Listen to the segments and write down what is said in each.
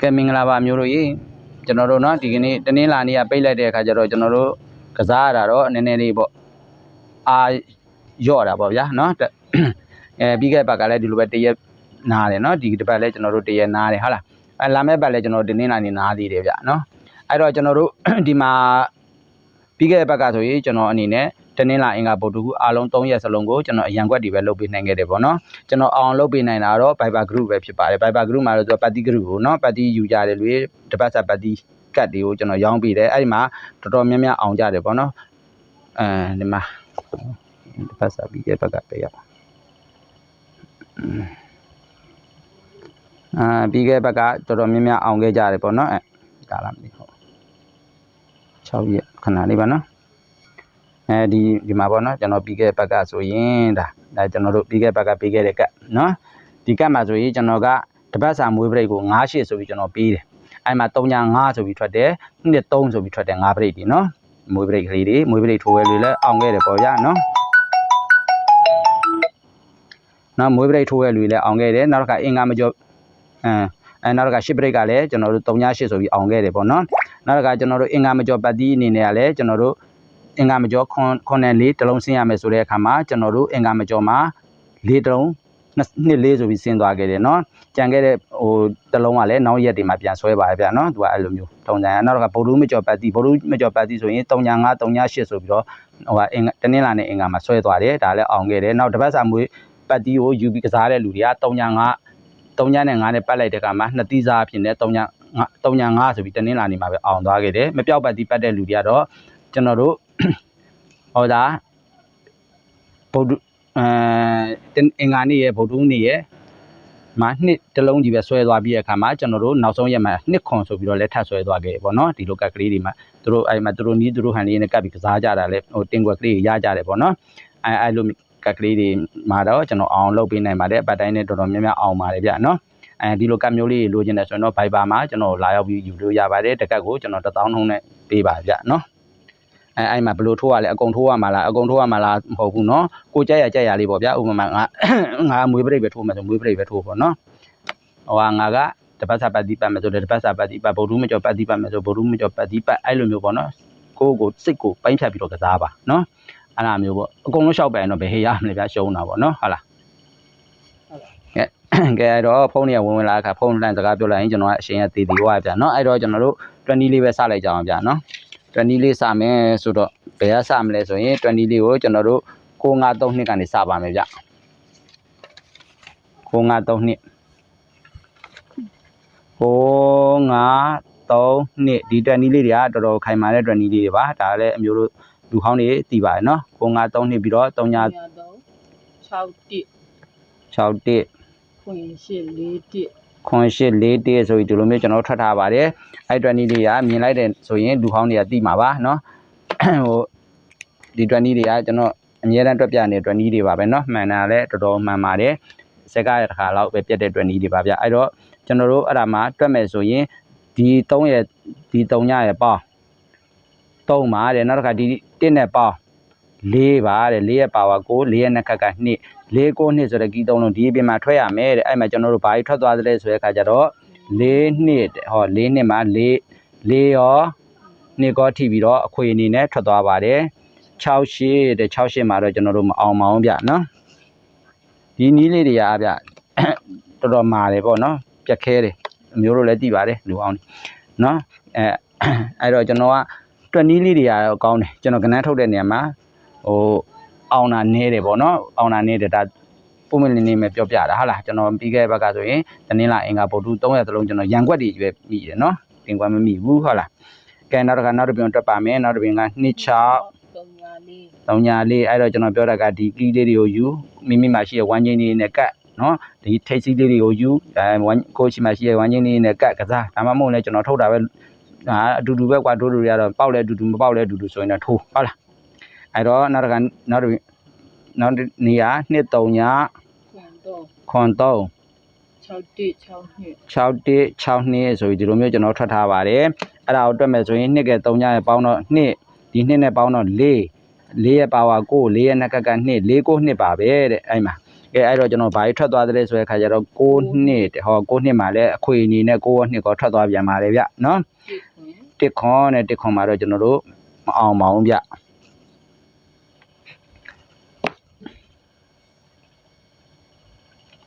ကဲမင်္ဂလာပါမျိုးတို့ရေကျွန်တော်တို့เนาะဒီကနေ့တနင်္လာနေ့ကပိတ်လိုက်တဲ့အခါကျတော့ကျွန်တော်တို့ကစားရတာတော့နည်းနည်းလေးပေါ့အာရော့တာပေါ့ဗျာเนาะတက်အဲပြီးခဲ့တဲ့ဘက်ကလည်းဒီလိုပဲတရက်နားတယ်เนาะဒီတစ်ပတ်လည်းကျွန်တော်တို့တရက်နားတယ်ဟုတ်လားအဲလာမယ့်ဘက်လည်းကျွန်တော်တို့တင်းနေတာနေနားသေးတယ်ဗျเนาะအဲ့တော့ကျွန်တော်တို့ ဒီမှာပြီးခဲ့တဲ့ဘက်ကဆိုရင်ကျွန်တော်အနေနဲ့ တနင်္လာအင်္ဂါဗုဒ္ဓဟူးအားလုံး3ရက်စလုံးကိုကျွန်တော်အရန်ကွက်တွေပဲလုပ်ပေးနိုင်ခဲ့တယ်ပေါ့နော်ကျွန်တော်အောင်လုပ်ပေးနိုင်တာတော့ Viber group ပဲဖြစ်ပါတယ် Viber group မှာတော့သူကပတ်တိ group ကိုနော်ပတ်တိယူကြတယ်လူတပတ်စာပတ်တိကတ်တွေကိုကျွန်တော်ရောင်းပေးတယ်အဲ့ဒီမှာတော်တော်များများအောင်ကြတယ်ပေါ့နော်အဲဒီမှာတပတ်စာပြီးခဲ့ဘက်ကပေးရပါအာပြီးခဲ့ဘက်ကတော်တော်များများအောင်ခဲ့ကြတယ်ပေါ့နော်အဲဒါလားမသိဟုတ်6ရက်ခဏလေးပါနော် အဲဒီဒီမှာပေါ့နော်ကျွန်တော်ပြီးခဲ့ဘက်ကဆိုရင်ဒါဒါကျွန်တော်တို့ပြီးခဲ့ဘက်ကပေးခဲ့တဲ့ကတ်နော်ဒီကတ်မှာဆိုရင်ကျွန်တော်ကတပတ်စာမွေးပရိတ်ကို9ရှစ်ဆိုပြီးကျွန်တော်ပေးတယ်အဲ့မှာ3.5ဆိုပြီးထွက်တယ်နှစ်3ဆိုပြီးထွက်တယ်9ပရိတ်ဒီနော်မွေးပရိတ်ကလေးတွေမွေးပရိတ်ထိုးဝဲလေးလည်းအောင်ခဲ့တယ်ပေါ့ဗျာနော်နော်မွေးပရိတ်ထိုးဝဲလေးလည်းအောင်ခဲ့တယ်နောက်တစ်ခါအင်္ဂါမကျော်အဲအဲနောက်တစ်ခါရှစ်ပရိတ်ကလည်းကျွန်တော်တို့3.8ဆိုပြီးအောင်ခဲ့တယ်ပေါ့နော်နောက်တစ်ခါကျွန်တော်တို့အင်္ဂါမကျော်ပတ်တီးအနေနဲ့ကလည်းကျွန်တော်တို့ အင်္ဂါမကျော်ခွန်ခွန်နဲ့လေးတစ်လုံးဆင်းရမယ်ဆိုတဲ့အခါမှာကျွန်တော်တို့အင်္ဂါမကျော်မှာလေးတစ်လုံးနှစ်လေးဆိုပြီးဆင်းသွားခဲ့တယ်เนาะကြံခဲ့တဲ့ဟိုတစ်လုံးကလည်းနောက်ရက်တွေမှာပြန်ဆွဲပါရဲ့ဗျာเนาะသူကအဲ့လိုမျိုးထုံကြံနောက်တော့ဗုဒ္ဓမကျော်ပတ်တီဗုဒ္ဓမကျော်ပတ်တီဆိုရင်3ညာ5 3ညာ8ဆိုပြီးတော့ဟိုကအင်္ဂတနင်္လာနဲ့အင်္ဂါမှာဆွဲသွားတယ်ဒါလည်းအောင်ခဲ့တယ်နောက်တစ်ပတ်စာမွေးပတ်တီကိုယူပြီးကစားတဲ့လူတွေက3ညာ5 3ညာနဲ့5နဲ့ပတ်လိုက်တဲ့ကမှာနှစ်တိစားအဖြစ်နဲ့3ညာ3ညာ5ဆိုပြီးတနင်္လာနေ့မှာပဲအောင်သွားခဲ့တယ်မပြောက်ပတ်တီပတ်တဲ့လူတွေကတော့ကျွန်တော်တို့ ဟောတာဗုဒ္ဓအဲအင်္ဂါနေ့ရဲ့ဗုဒ္ဓနေ့ရဲ့မှာနှစ်တစ်လုံးကြီးပဲဆွဲသွားပြီးတဲ့အခါမှာကျွန်တော်တို့နောက်ဆုံးရက်မှာနှစ်ခွန်ဆိုပြီးတော့လက်ထပ်ဆွဲသွားခဲ့ပေါ့နော်ဒီလိုကတ်ကလေးတွေမှာသူတို့အဲ့မှာသူတို့နီးသူတို့ဟန်လေးနဲ့ကတ်ပြီးကစားကြတာလဲဟိုတင်ကွက်ကလေးရကြတယ်ပေါ့နော်အဲအဲ့လိုကတ်ကလေးတွေမှာတော့ကျွန်တော်အောင်လုပ်ပေးနိုင်ပါတယ်အပတ်တိုင်းနဲ့တော်တော်များများအောင်ပါတယ်ဗျနော်အဲဒီလိုကတ်မျိုးလေးလိုချင်တယ်ဆိုရင်တော့ Viber မှာကျွန်တော်လာရောက်ပြီးယူလို့ရပါတယ်တကတ်ကိုကျွန်တော်1000နှုန်းနဲ့ပေးပါဗျနော် အဲအဲ့မှာဘလို့ထိုးရလဲအကုန်ထိုးရမှာလားအကုန်ထိုးရမှာလားမဟုတ်ဘူးเนาะကိုကြက်ရကြက်ရလေးပေါ့ဗျာဥပမာငါငါမွေးပရိတ်ပဲထိုးမှာဆိုမွေးပရိတ်ပဲထိုးပေါ့เนาะဟိုကငါကတပတ်စာပတ်တိပတ်မယ်ဆိုတပတ်စာပတ်တိပတ်ဗုဒ္ဓမကျော်ပတ်တိပတ်မယ်ဆိုဗုဒ္ဓမကျော်ပတ်တိပတ်အဲ့လိုမျိုးပေါ့เนาะကိုကိုစိတ်ကိုပိုင်းဖြတ်ပြီးတော့ကစားပါเนาะအဲ့လိုမျိုးပေါ့အကုန်လုံးလျှောက်ပယ်ရင်တော့ဘယ်ဟေးရမလဲဗျာရှုံးတာပေါ့เนาะဟုတ်လားကဲကဲတော့ဖုန်းတွေကဝင်ဝင်လာခါဖုန်းလမ်းစကားပြောလိုက်ရင်ကျွန်တော်ကအရှင်ရတည်တည်ဝါဗျာเนาะအဲ့တော့ကျွန်တော်တို့20လေးပဲစလိုက်ကြအောင်ဗျာเนาะ 20လေးစမယ်ဆိုတော့ဘယ်ကစမလဲဆိုရင်20လေးကိုကျွန်တော်တို့953နှစ်ကနေစပါမယ်ဗျ953နှစ်953နှစ်ဒီ20လေးတွေကတော်တော်ခိုင်မာတဲ့20လေးတွေပါဒါလည်းအမျိုးတို့လူဟောင်းတွေသိပါတယ်နော်953နှစ်ပြီးတော့3 63 61 61 48 41 0841ဆိုပြီးဒီလိုမျိုးကျွန်တော်ထွက်ထားပါတယ်အဲ့20လေးကမြင်လိုက်တယ်ဆိုရင်လူဟောင်းတွေကတိမှာပါเนาะဟိုဒီ20တွေကကျွန်တော်အများတန်းတွက်ပြနေတဲ့20တွေပါပဲเนาะမှန်တာလည်းတော်တော်မှန်ပါတယ်စက်ကရတစ်ခါလောက်ပဲပြတ်တဲ့20တွေပါဗျအဲ့တော့ကျွန်တော်တို့အဲ့ဒါမှာတွက်မယ်ဆိုရင်ဒီ3ရဲ့ဒီ3ညရဲ့ပေါင်း3ပါတဲ့နောက်တစ်ခါဒီ1နဲ့ပေါင်း4ပါတဲ့4ရဲ့ပါဝါကို4ရဲ့နှက်ကက2 4 9နှစ်ဆိုတဲ့ကီးသုံးလုံးဒီအပြင်မှာထွက်ရမယ်တဲ့အဲ့မှာကျွန်တော်တို့ဘာကြီးထွက်သွားသလဲဆိုတဲ့အခါကျတော့4နှစ်ဟော4နှစ်မှာ4 4ရောနှစ်ကောထိပြီးတော့အခွေအနေနဲ့ထွက်သွားပါတယ်6ရှစ်တဲ့6ရှစ်မှာတော့ကျွန်တော်တို့မအောင်မအောင်ဗျနော်ဒီနီးလေးတွေကဗျတော်တော်မာတယ်ပေါ့နော်ပြက်ခဲတယ်အမျိုးတို့လည်းသိပါတယ်လူအောင်နော်အဲအဲ့တော့ကျွန်တော်ကတွက်နီးလေးတွေကတော့ကောင်းတယ်ကျွန်တော်ကနန်းထုတ်တဲ့နေရာမှာဟို အောင်တာနေတယ်ပေါ့နော်အောင်တာနေတယ်ဒါပုံမလင်းနေမယ်ပြောပြတာဟုတ်လားကျွန်တော်ပြီးခဲ့တဲ့ဘက်ကဆိုရင်တနင်္လာအင်္ဂါဗုဒ္ဓ3ရက်သလုံးကျွန်တော်ရန်ကွက်တွေပဲမိတယ်နော်တင်ကွက်မမိဘူးဟုတ်လားကဲနောက်တစ်ခါနောက်တစ်ပြန်တွက်ပါမယ်နောက်တစ်ပြန်က2 6 3ညာလေး3ညာလေးအဲ့တော့ကျွန်တော်ပြောတာကဒီကီးလေးတွေကိုယူမိမိမှာရှိတဲ့ဝမ်းချင်းလေးနဲ့ကတ်နော်ဒီထိတ်စီးလေးတွေကိုယူအဲဝမ်းကိုရှိမှရှိတဲ့ဝမ်းချင်းလေးနဲ့ကတ်ကစားဒါမှမဟုတ်လည်းကျွန်တော်ထုတ်တာပဲဟာအတူတူပဲကွာတို့တို့တွေကတော့ပေါက်လဲအတူတူမပေါက်လဲအတူတူဆိုရင်တော့ထိုးဟုတ်လား အဲ့တော့နောက်တစ်ခါနောက်တစ်နောက်နေရာ2 3ညခွင်တော့ခွန်3 6တိ6နှစ်6တစ်6နှစ်ဆိုပြီးဒီလိုမျိုးကျွန်တော်ထွက်ထားပါတယ်အဲ့ဒါကိုတွက်မယ်ဆိုရင်2က3ညရဲ့ပေါင်းတော့2ဒီ2နဲ့ပေါင်းတော့4 4ရဲ့ပါဝါ9 4ရဲ့နှက်ကက2 4 9နှစ်ပါပဲတဲ့အဲ့မှာကကဲအဲ့တော့ကျွန်တော်ဘာကြီးထွက်သွားသလဲဆိုတဲ့ခါကျတော့6နှစ်တဲ့ဟော6နှစ်မှာလည်းအခွေအနေနဲ့6နှစ်ကောထွက်သွားပြန်ပါတယ်ဗျနော်တစ်ခွင်တစ်ခွန်နဲ့တစ်ခွန်မှာတော့ကျွန်တော်တို့မအောင်ပါဘူးဗျနော်6ရှိတစ်3 6ရှိတစ်3 နှစ်သုံး6သုံး နှစ်3 6 3 ခွင်သုံးခွင်၅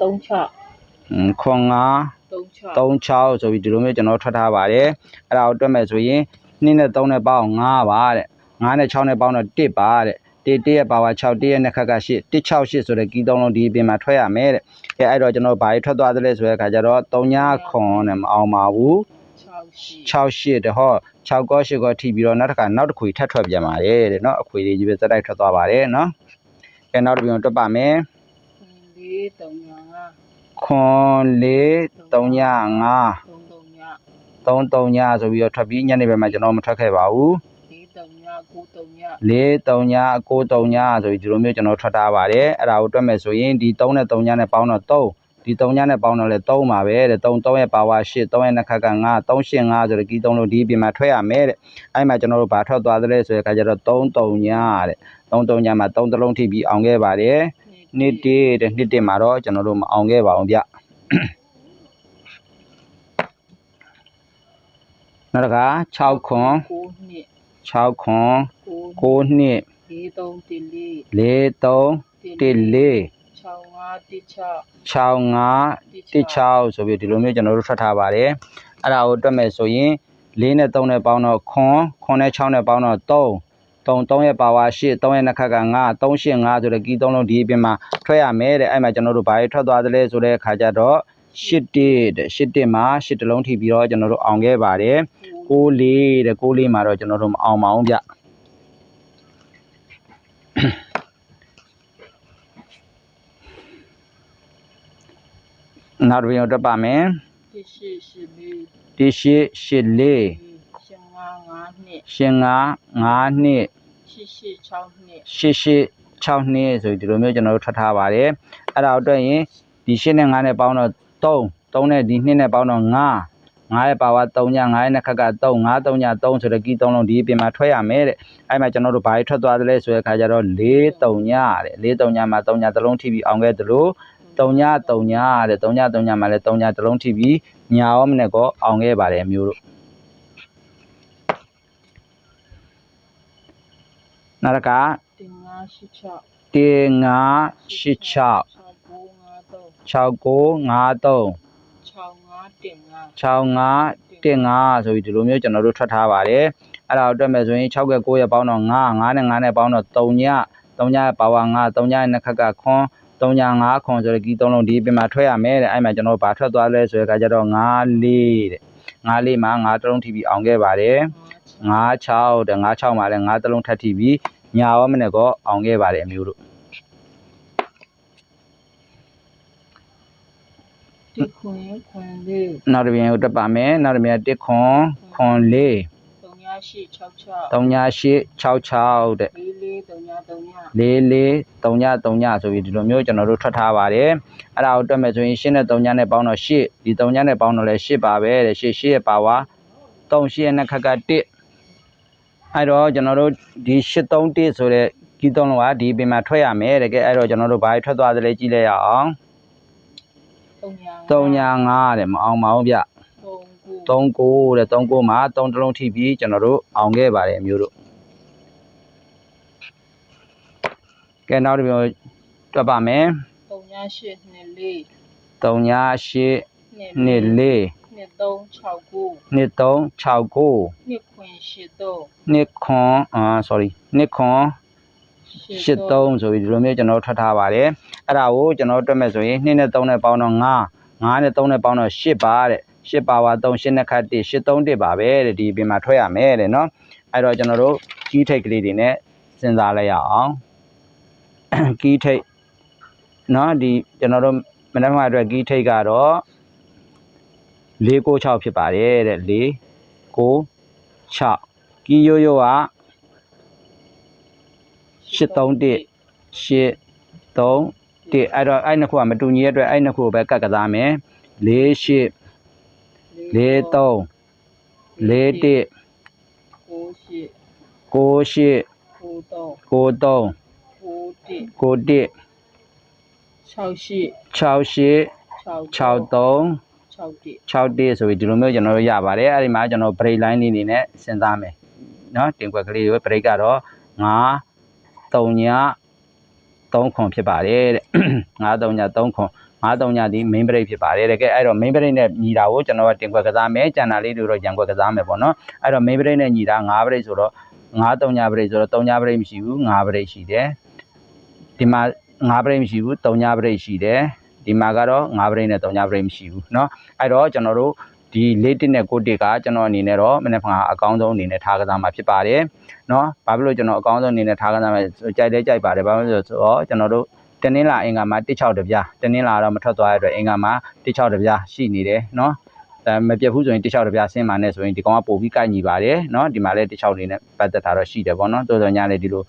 သုံး6ခွန်5သုံး6 36ဆိုပြီးဒီလိုမျိုးကျွန်တော်ထွက်ထားပါတယ်အဲ့ဒါကိုတွက်မယ်ဆိုရင်2နဲ့3နဲ့ပေါင်း5ပါတဲ့5နဲ့6နဲ့ပေါင်းတော့1ပါတဲ့1 1ရဲ့ပါဝါ6 1ရဲ့နှစ်ခက်က8 168ဆိုတဲ့ကီးသုံးလုံးဒီအပြင်မှာထွက်ရမယ်တဲ့အဲအဲ့တော့ကျွန်တော်ဘာကြီးထွက်သွားသလဲဆိုတဲ့အခါကျတော့3ညခွန်နဲ့မအောင်ပါဘူး 6ရှိ 6 8တဲ့ဟော6ကော8ကောထိပြီးတော့နောက်တစ်ခါနောက်တစ်ခွေထပ်ထွက်ပြန်ပါတယ်တဲ့เนาะအခွေလေးကြီးပဲစက်တိုက်ထွက်သွားပါတယ်เนาะအဲနောက်တစ်ပြန်တွက်ပါမယ် ခွင်လေးသုံးညာငါ ခွန်4 3ည5 သုံးသုံးညာ 3 3ညဆိုပြီးတော့ထွက်ပြီးညနေဘက်မှာကျွန်တော်မထွက်ခဲ့ပါဘူး လေးသုံးညာကိုသုံးညာ လေး3ည9 3ညဆိုပြီးဒီလိုမျိုးကျွန်တော်ထွက်ထားပါတယ်အဲ့ဒါကိုတွက်မယ်ဆိုရင်ဒီ3နဲ့3ညနဲ့ပေါင်းတော့3 ဒီ3ညနဲ့ပေါင်းတော့လဲ3ပါပဲတဲ့3 3ရဲ့ပါဝါ8 3ရဲ့နှစ်ခက်က9 3 8 5ဆိုတဲ့ကီး3လို့ဒီအပြင်မှာထွက်ရမယ်တဲ့အဲ့မှာကျွန်တော်တို့ဘာထွက်သွားသလဲဆိုတဲ့အခါကျတော့3 3ညတဲ့3 3ညမှာ3တလုံးထိပြီးအောင်ခဲ့ပါတယ်နှစ်တည်းတဲ့နှစ်တည်းမှာတော့ကျွန်တော်တို့မအောင်ခဲ့ပါဘူးဗျနောက်တစ်ခါ6ခွန်9နှစ်6ခွန်9 9နှစ်လေးသုံးတစ်လေး၄3 1 4 6 5တစ်6 65 16ဆိုပြီးဒီလိုမျိုးကျွန်တော်တို့ထွက်ထားပါတယ်အဲ့ဒါကိုတွက်မယ်ဆိုရင်4နဲ့3နဲ့ပေါင်းတော့ခွန်ခွန်နဲ့6နဲ့ပေါင်းတော့3 3 3ရဲ့ပါဝါ8 3ရဲ့နှစ်ခက်က9 3 8 5ဆိုတဲ့ကီး3လုံးဒီအပြင်မှာထွက်ရမယ်တဲ့အဲ့မှာကျွန်တော်တို့ဘာတွေထွက်သွားသလဲဆိုတဲ့အခါကျတော့8တစ်တဲ့8တစ်မှာ8တလုံးထိပြီးတော့ကျွန်တော်တို့အောင်ခဲ့ပါတယ်6လေးတဲ့6လေးမှာတော့ကျွန်တော်တို့မအောင်ပါဘူးဗျ နောက်တစ်ပြန်တွက်ပါမယ်တစ်ရှိရှိလေးတစ်ရှစ်ရှစ်လေးရှင်ငါငါနှစ်ရှင်ငါ9နှစ်ရှိရှိ6နှစ်ရှစ်ရှစ်6နှစ်ဆိုပြီးဒီလိုမျိုးကျွန်တော်တို့ထွက်ထားပါတယ်အဲ့ဒါအတွက်ရင်ဒီရှစ်နဲ့9နဲ့ပေါင်းတော့3 3နဲ့ဒီ2နဲ့ပေါင်းတော့9 9ရဲ့ပါဝါ3ည9ရဲ့နှစ်ခက်က3 5 3ည3ဆိုတဲ့ကီး3လုံးဒီအပြင်မှာထွက်ရမယ်တဲ့အဲ့မှာကျွန်တော်တို့ဘာတွေထွက်သွားသလဲဆိုတဲ့အခါကျတော့4 3ညတဲ့4 3ညမှာ3ညတစ်လုံးထိပြီးအောင်ခဲ့သလို 3ည3ညတဲ့3ည3ညမှာလည်း3ညတစ်လုံးထိပြီးညာရောမနဲ့ကောအောင်ခဲ့ပါတယ်အမျိုးတို့နောက်တစ်ခါတင်ငါရှိ6တင်ငါ86 6953 6953 65တင်ငါ65တင်ငါဆိုပြီးဒီလိုမျိုးကျွန်တော်တို့ထွက်ထားပါတယ်အဲ့ဒါကိုတွက်မယ်ဆိုရင်6က9ရဲ့ပေါင်းတော့9 9နဲ့9နဲ့ပေါင်းတော့3ည3ညရဲ့ပါဝါ9 3ညရဲ့နှစ်ခက်ကခွန်း 3ည5ခွန်ဆိုတဲ့ကီး3လုံးဒီပြင်မှာထွက်ရမယ်တဲ့အဲ့မှာကျွန်တော်ဘာထွက်သွားလဲဆိုတဲ့အခါကျတော့9လေးတဲ့9လေးမှာ9တလုံးထိပြီးအောင်ခဲ့ပါတယ်96တဲ့96မှာလည်း9တလုံးထပ်ထိပြီးညာရောမနဲ့ကောအောင်ခဲ့ပါတယ်အမျိုးတို့တစ်ခွင်ခွင်လေးနောက်တစ်ပြန်ကိုတက်ပါမယ်နောက်တစ်ပြန်1ခွန်ခွန်4 3ညာရှိ66 3ည866တဲ့လေးလေး3ညာ3ညာလေးလေး3ည3ညဆိုပြီးဒီလိုမျိုးကျွန်တော်တို့ထွက်ထားပါတယ်အဲ့ဒါကိုတွက်မယ်ဆိုရင်8နဲ့3ညနဲ့ပေါင်းတော့8ဒီ3ညနဲ့ပေါင်းတော့လည်း8ပါပဲတဲ့8 8ရဲ့ပါဝါ3 8ရဲ့နှစ်ခက်က1အဲ့တော့ကျွန်တော်တို့ဒီ8 3 1ဆိုတဲ့ကီးသုံးလုံးကဒီပင်မှာထွက်ရမယ်တဲ့ကဲအဲ့တော့ကျွန်တော်တို့ဘာထွက်သွားသလဲကြည့်လိုက်ရအောင်3ညာ3ည5တဲ့မအောင်ပါဘူးဗျ 3 3 9တဲ့3 9မှာ3တလုံးထိပြီးကျွန်တော်တို့အောင်ခဲ့ပါတယ်အမျိုးတို့ကဲနောက်တစ်ပြောတွက်ပါမယ်3ညာရှိ2လေး3ည8 2နှစ်4 2 3 6 9နှစ်3 6 9 2ခွင်8 3နှစ်ခွန်အာ sorry နှစ်ခွန်83ဆိုပြီးဒီလိုမျိုးကျွန်တော်ထွက်ထားပါတယ်အဲ့ဒါကိုကျွန်တော်တွက်မဲ့ဆိုရင်2နဲ့3နဲ့ပေါင်းတော့9 9နဲ့3နဲ့ပေါင်းတော့10ပါတဲ့ 10ပါဝါ3 10နဲ့ခတ်1 83တစ်ပါပဲတဲ့ဒီပြင်မှာထွက်ရမယ်တဲ့เนาะအဲ့တော့ကျွန်တော်တို့ကြီးထိတ်ကလေးတွေနဲ့စဉ်းစားလိုက်ရအောင်ကြီးထိတ်เนาะဒီကျွန်တော်တို့မနက်ဖြန်အတွက်ကြီးထိတ်ကတော့496ဖြစ်ပါတယ်တဲ့4 9 6ကီယိုယိုက831 8 3 1အဲ့တော့အဲ့နှစ်ခုကမတူညီတဲ့အတွက်အဲ့နှစ်ခုကိုပဲကတ်ကစားမယ်4 8 4 လေးသုံးလေးတစ် ကိုရှိ ကိုရှိ ကိုတော့ ကိုသုံး ကိုတိ ကိုတစ် 6ရှိ 6ရှိ 6 6သုံး 6တိ 6တိဆိုပြီးဒီလိုမျိုးကျွန်တော်တို့ရပါတယ်အဲ့ဒီမှာကျွန်တော် break line လေးနေနဲ့စဉ်းစားမယ်เนาะတင်ကွက်ကလေးတွေ break ကတော့9 3ည3ခွန်ဖြစ်ပါတယ်တဲ့9 3ည3ခွန် 9 3ညဒီ main break ဖြစ်ပါတယ်တဲ့ကဲအဲ့တော့ main break နဲ့ညီတာကိုကျွန်တော်ကတင်ကွက်ကစားမယ်ကျန်တာလေးတွေတော့ရန်ကွက်ကစားမယ်ပေါ့เนาะအဲ့တော့ main break နဲ့ညီတာ9 break ဆိုတော့9 3ည break ဆိုတော့3ည break မရှိဘူး9 break ရှိတယ်ဒီမှာ9 break မရှိဘူး3ည break ရှိတယ်ဒီမှာကတော့9 break နဲ့3ည break မရှိဘူးเนาะ အဲ့တော့ကျွန်တော်တို့ဒီလေးတစ်နဲ့ကိုတစ်ကကျွန်တော်အနေနဲ့တော့မနေ့ကအကောင်းဆုံးအနေနဲ့ထားကစားမှာဖြစ်ပါတယ်เนาะဘာဖြစ်လို့ကျွန်တော်အကောင်းဆုံးအနေနဲ့ထားကစားမှာကြိုက်လဲကြိုက်ပါတယ်ဘာဖြစ်လို့လဲဆိုတော့ကျွန်တော်တို့ တနင်္လာအင်္ဂါမှာ16တပြားတနင်္လာတော့မထွက်သွားရတဲ့အတွက်အင်္ဂါမှာ16တပြားရှိနေတယ်နော်အဲမပြတ်ဘူးဆိုရင်16တပြားဆင်းပါနဲ့ဆိုရင်ဒီကောင်ကပို့ပြီးကိုက်ညီပါတယ်နော်ဒီမှာလည်း16နေနဲ့ပတ်သက်တာတော့ရှိတယ်ပေါ့နော်တော်တော်များလည်းဒီလို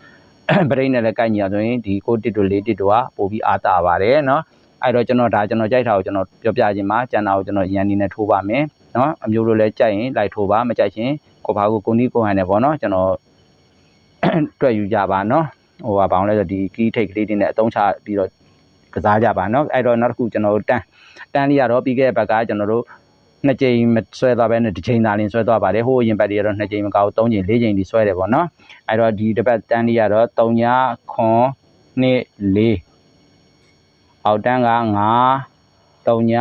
ပရိတ်နဲ့လည်းကိုက်ညီအောင်ဆိုရင်ဒီကိုတစ်တို့လေးတစ်တို့ကပို့ပြီးအားတာပါတယ်နော်အဲ့တော့ကျွန်တော်ဒါကျွန်တော်ကြိုက်တာကိုကျွန်တော်ပြောပြခြင်းမှာကျန်တာကိုကျွန်တော်ရန်နေနဲ့ထိုးပါမယ်နော်အမျိုးလိုလည်းကြိုက်ရင်လိုက်ထိုးပါမကြိုက်ရင်ကိုဘာကိုကိုနီးကိုဟန်နဲ့ပေါ့နော်ကျွန်တော်တွေ့ယူကြပါနော် ဟိုဟာဘာလို့လဲဆိုဒီကီးထိတ်ကလေးတွေနဲ့အသုံးချပြီးတော့ကစားကြပါเนาะအဲ့တော့နောက်တစ်ခုကျွန်တော်တို့တန်းတန်းလေးကတော့ပြီးခဲ့တဲ့ဘက်ကကျွန်တော်တို့နှစ်ကြိမ်မဆွဲသွားပဲနဲ့တစ်ချိန်သာလင်းဆွဲသွားပါတယ်ဟိုးရင်ဘက်တွေကတော့နှစ်ကြိမ်မကောက်သုံးကြိမ်လေးကြိမ်ဒီဆွဲတယ်ပေါ့เนาะအဲ့တော့ဒီတစ်ပတ်တန်းလေးကတော့3ညခွန်2 4 အောက်တန်းက9 3ည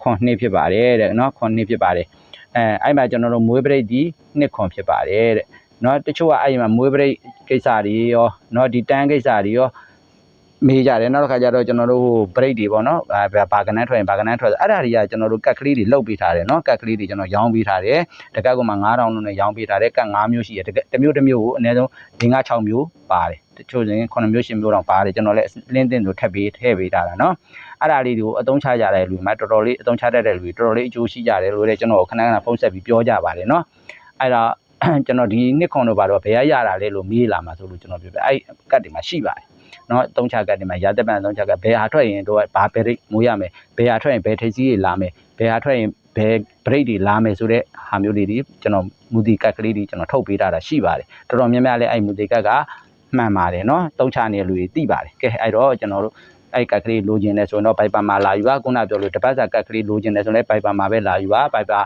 ခွန်2ဖြစ်ပါတယ်တဲ့เนาะခွန်2ဖြစ်ပါတယ်အဲအဲ့မှာကျွန်တော်တို့မွေးပရိတ်ဒီ2ခွန်ဖြစ်ပါတယ်တဲ့ နော်တချို့ကအဲ့မှာမွေးပရိတ်ကိစ္စတွေရောနော်ဒီတန်းကိစ္စတွေရောမေးကြတယ်နောက်တစ်ခါကျတော့ကျွန်တော်တို့ဟို break တွေပေါ့နော်ဘာကနန်းထွက်ရင်ဘာကနန်းထွက်အဲ့ဒါတွေကကျွန်တော်တို့ကက်ကလေးတွေလုတ်ပေးထားတယ်နော်ကက်ကလေးတွေကျွန်တော်ရောင်းပေးထားတယ်တကက်ကမှ9000လုံးနဲ့ရောင်းပေးထားတယ်ကက်9မျိုးရှိတယ်တကက်တစ်မျိုးတစ်မျိုးကိုအနည်းဆုံး5 6မျိုးပါတယ်တချို့ဆိုရင်9မျိုး10မျိုးတောင်ပါတယ်ကျွန်တော်လည်းလင်းတင်လို့ထပ်ပေးထည့်ပေးထားတာနော်အဲ့ဒါလေးတွေကိုအသုံးချကြတဲ့လူတွေမှာတော်တော်လေးအသုံးချတတ်တဲ့လူတွေတော်တော်လေးအကျိုးရှိကြတယ်လို့လည်းကျွန်တော်ခဏခဏဖုန်းဆက်ပြီးပြောကြပါတယ်နော်အဲ့ဒါ ကျွန်တော်ဒီနှစ်ခွန်တို့ဘာတော့ဘယ်ရရတာလဲလို့မေးလာမှာဆိုလို့ကျွန်တော်ပြောပြအဲ့ကတ်တွေမှာရှိပါတယ်နော်သုံးချကတ်တွေမှာရာသက်ပန်သုံးချကတ်ဘယ်ဟာထွက်ရင်တော့ဘာဘရိတ်မိုးရမယ်ဘယ်ဟာထွက်ရင်ဘယ်ထိပ်ကြီးတွေလာမယ်ဘယ်ဟာထွက်ရင်ဘယ်ဘရိတ်တွေလာမယ်ဆိုတဲ့ဟာမျိုးတွေဒီကျွန်တော်မူတီကတ်ကလေးတွေကျွန်တော်ထုတ်ပေးတာတာရှိပါတယ်တော်တော်များများလည်းအဲ့မူတီကတ်ကမှန်ပါတယ်နော်သုံးချနေတဲ့လူတွေသိပါတယ်ကဲအဲ့တော့ကျွန်တော်တို့အဲ့ကတ်ကလေးလိုချင်တယ်ဆိုရင်တော့ Viber မှာလာယူပါခုနပြောလို့တပတ်စာကတ်ကလေးလိုချင်တယ်ဆိုရင်လည်း Viber မှာပဲလာယူပါ Viber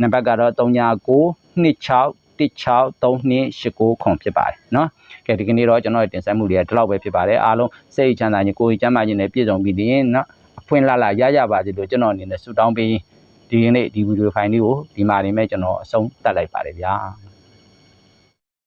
နံပါတ်ကတော့399269 163289ခုဖြစ်ပါတယ်နော်ကဲဒီကနေ့တော့ကျွန်တော်တင်ဆက်မှုတွေကဒီလောက်ပဲဖြစ်ပါတယ်အားလုံးစိတ်ချမ်းသာခြင်းကိုယ်ကြီးချမ်းသာခြင်းနဲ့ပြည့်စုံပြီးရင်နော်အဖွင့်လာလာရရပါစေလို့ကျွန်တော်အနေနဲ့ဆုတောင်းပေးဒီကနေ့ဒီဗီဒီယိုဖိုင်လေးကိုဒီမှာနေမဲ့ကျွန်တော်အဆုံးသတ်လိုက်ပါတယ်ဗျာ